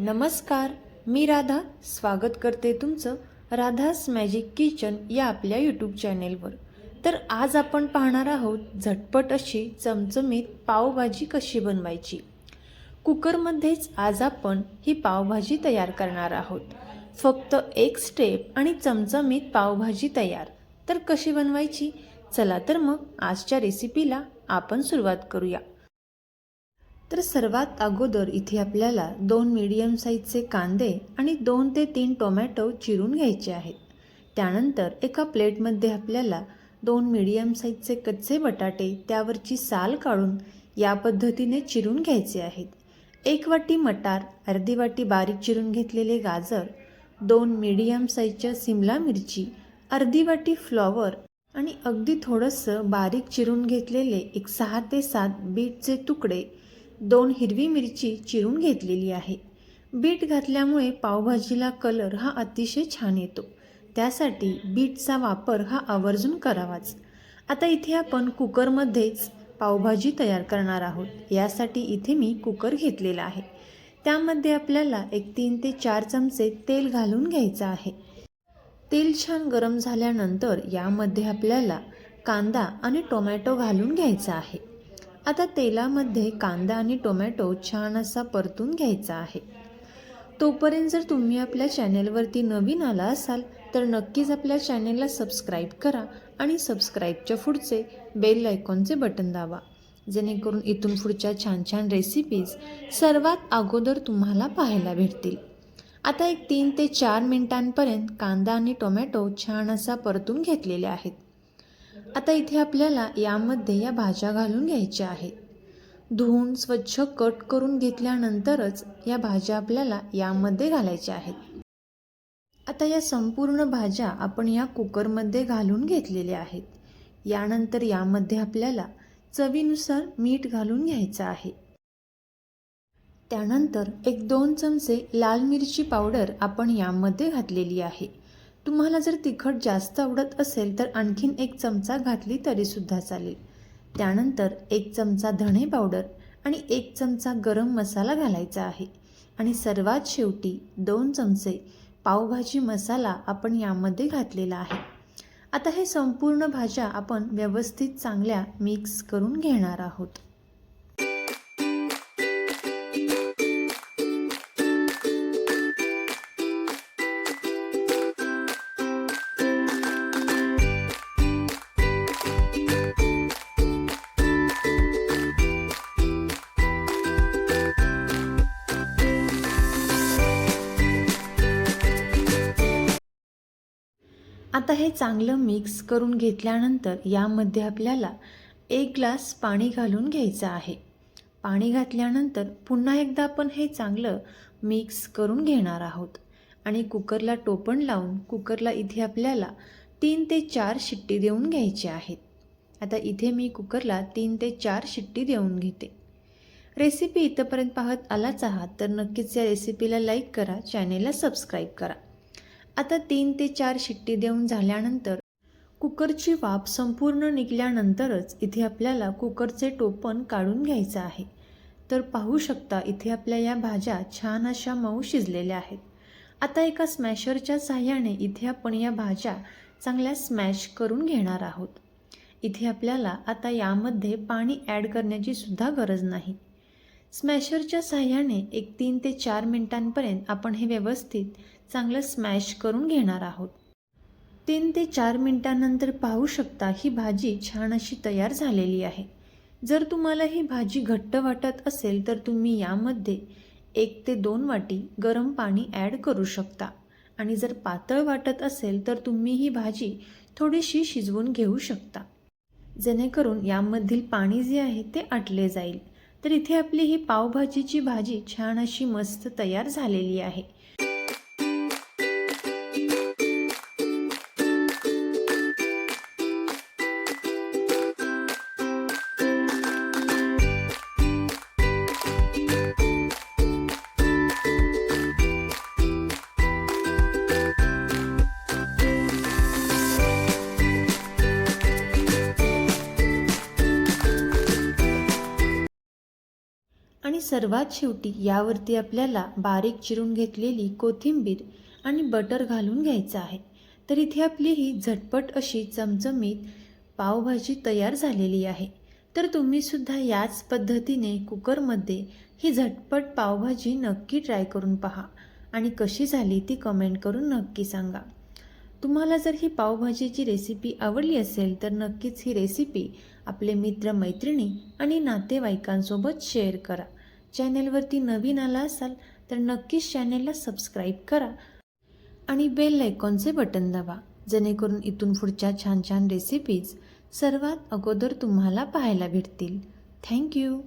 नमस्कार मी राधा. स्वागत करते तुमचं राधास मॅजिक किचन या आपल्या यूट्यूब चॅनेलवर तर आज आपण पाहणार आहोत झटपट अशी चमचमीत पावभाजी कशी बनवायची. कुकरमध्येच आज आपण ही पावभाजी तयार करणार आहोत. फक्त एक स्टेप आणि चमचमीत पावभाजी तयार. तर कशी बनवायची? चला तर मग आजच्या रेसिपीला आपण सुरुवात करूया. तर सर्वात अगोदर इथे आपल्याला दोन मीडियम साईजचे कांदे आणि दोन ते तीन टोमॅटो चिरून घ्यायचे आहेत. त्यानंतर एका प्लेटमध्ये आपल्याला दोन मीडियम साईजचे कच्चे बटाटे त्यावरची साल काढून या पद्धतीने चिरून घ्यायचे आहेत. एक वाटी मटार अर्धी वाटी बारीक चिरून घेतलेले गाजर दोन मीडियम साईजच्या सिमला मिरची अर्धी वाटी फ्लॉवर आणि अगदी थोडंसं बारीक चिरून घेतलेले एक सहा ते सात बीटचे तुकडे दोन हिरवी मिरची चिरून घेतलेली आहे. बीट घातल्यामुळे पावभाजीला कलर हा अतिशय छान येतो. त्यासाठी बीटचा वापर हा आवर्जून करावाच. आता इथे आपण कुकरमध्येच पावभाजी तयार करणार आहोत. यासाठी इथे मी कुकर घेतलेला आहे. त्यामध्ये आपल्याला एक तीन ते चार चमचे तेल घालून घ्यायचं आहे. तेल छान गरम झाल्यानंतर यामध्ये आपल्याला कांदा आणि टोमॅटो घालून घ्यायचा आहे. आता तेलामध्ये कांदा आणि टोमॅटो छान असा परतून घ्यायचा आहे. तोपर्यंत जर तुम्ही आपल्या चॅनेलवरती नवीन आला असाल तर नक्कीच आपल्या चॅनेलला सबस्क्राईब करा आणि सबस्क्राईबच्या पुढचे बेल आयकॉनचे बटन दाबा जेणेकरून इथून पुढच्या छान छान रेसिपीज सर्वात अगोदर तुम्हाला पाहायला भेटतील. आता एक तीन ते चार मिनिटांपर्यंत कांदा आणि टोमॅटो छान असा परतून घेतलेले आहेत. आता इथे आपल्याला यामध्ये या भाज्या घालून घ्यायच्या आहेत. धुवून स्वच्छ कट करून घेतल्यानंतरच या भाज्या आपल्याला यामध्ये घालायच्या आहेत. आता या संपूर्ण भाज्या आपण या कुकरमध्ये घालून घेतलेल्या आहेत. यानंतर यामध्ये आपल्याला चवीनुसार मीठ घालून घ्यायचं आहे. त्यानंतर एक दोन चमचे लाल मिरची पावडर आपण यामध्ये घातलेली आहे. तुम्हाला जर तिखट जास्त आवडत असेल तर आणखीन एक चमचा घातली तरीसुद्धा चालेल. त्यानंतर एक चमचा धणे पावडर आणि एक चमचा गरम मसाला घालायचा आहे. आणि सर्वात शेवटी दोन चमचे पावभाजी मसाला आपण यामध्ये घातलेला आहे. आता हे संपूर्ण भाज्या आपण व्यवस्थित चांगल्या मिक्स करून घेणार आहोत. आता हे चांगलं मिक्स करून घेतल्यानंतर यामध्ये आपल्याला एक ग्लास पाणी घालून घ्यायचं आहे. पाणी घातल्यानंतर पुन्हा एकदा आपण हे चांगलं मिक्स करून घेणार आहोत. आणि कुकरला टोपण लावून कुकरला इथे आपल्याला तीन ते चार शिट्टी देऊन घ्यायची आहेत. आता इथे मी कुकरला तीन ते चार शिट्टी देऊन घेते. रेसिपी इथंपर्यंत पाहत आलाच आहात तर नक्कीच या रेसिपीला लाईक करा चॅनेलला सबस्क्राईब करा. आता तीन ते चार शिट्टी देऊन झाल्यानंतर कुकरची वाफ संपूर्ण निघल्यानंतरच इथे आपल्याला कुकरचे टोपण काढून घ्यायचं आहे. तर पाहू शकता इथे आपल्या या भाज्या छान अशा मऊ शिजलेल्या आहेत. आता एका स्मॅशरच्या साह्याने इथे आपण या भाज्या चांगल्या स्मॅश करून घेणार आहोत. इथे आपल्याला आता यामध्ये पाणी ॲड करण्याची सुद्धा गरज नाही. स्मॅशरच्या साह्याने एक तीन ते चार मिनिटांपर्यंत आपण हे व्यवस्थित चांगलं स्मॅश करून घेणार आहोत. तीन ते चार मिनिटांनंतर पाहू शकता ही भाजी छान अशी तयार झालेली आहे. जर तुम्हाला ही भाजी घट्ट वाटत असेल तर तुम्ही यामध्ये एक ते दोन वाटी गरम पाणी ॲड करू शकता. आणि जर पातळ वाटत असेल तर तुम्ही ही भाजी थोडीशी शिजवून घेऊ शकता. जेणेकरून यामधील पाणी जे आहे ते आटले जाईल. तर इथे आपली ही पावभाजीची भाजी छान अशी मस्त तयार झालेली आहे. सर्वात शेवटी यावरती आपल्याला बारीक चिरून घेतलेली कोथिंबीर आणि बटर घालून घ्यायचं आहे. तर इथे आपली ही झटपट अशी चमचमीत पावभाजी तयार झालेली आहे. तर तुम्हीसुद्धा याच पद्धतीने कुकरमध्ये ही झटपट पावभाजी नक्की ट्राय करून पहा आणि कशी झाली ती कमेंट करून नक्की सांगा. तुम्हाला जर ही पावभाजीची रेसिपी आवडली असेल तर नक्कीच ही रेसिपी आपले मित्र मैत्रिणी आणि नातेवाईकांसोबत शेअर करा. चॅनेलवरती नवीन आला असाल तर नक्कीच चॅनेलला सबस्क्राईब करा आणि बेल आयकॉनचे बटन दाबा जेणेकरून इथून पुढच्या छान छान रेसिपीज सर्वात अगोदर तुम्हाला पाहायला भेटतील. थँक्यू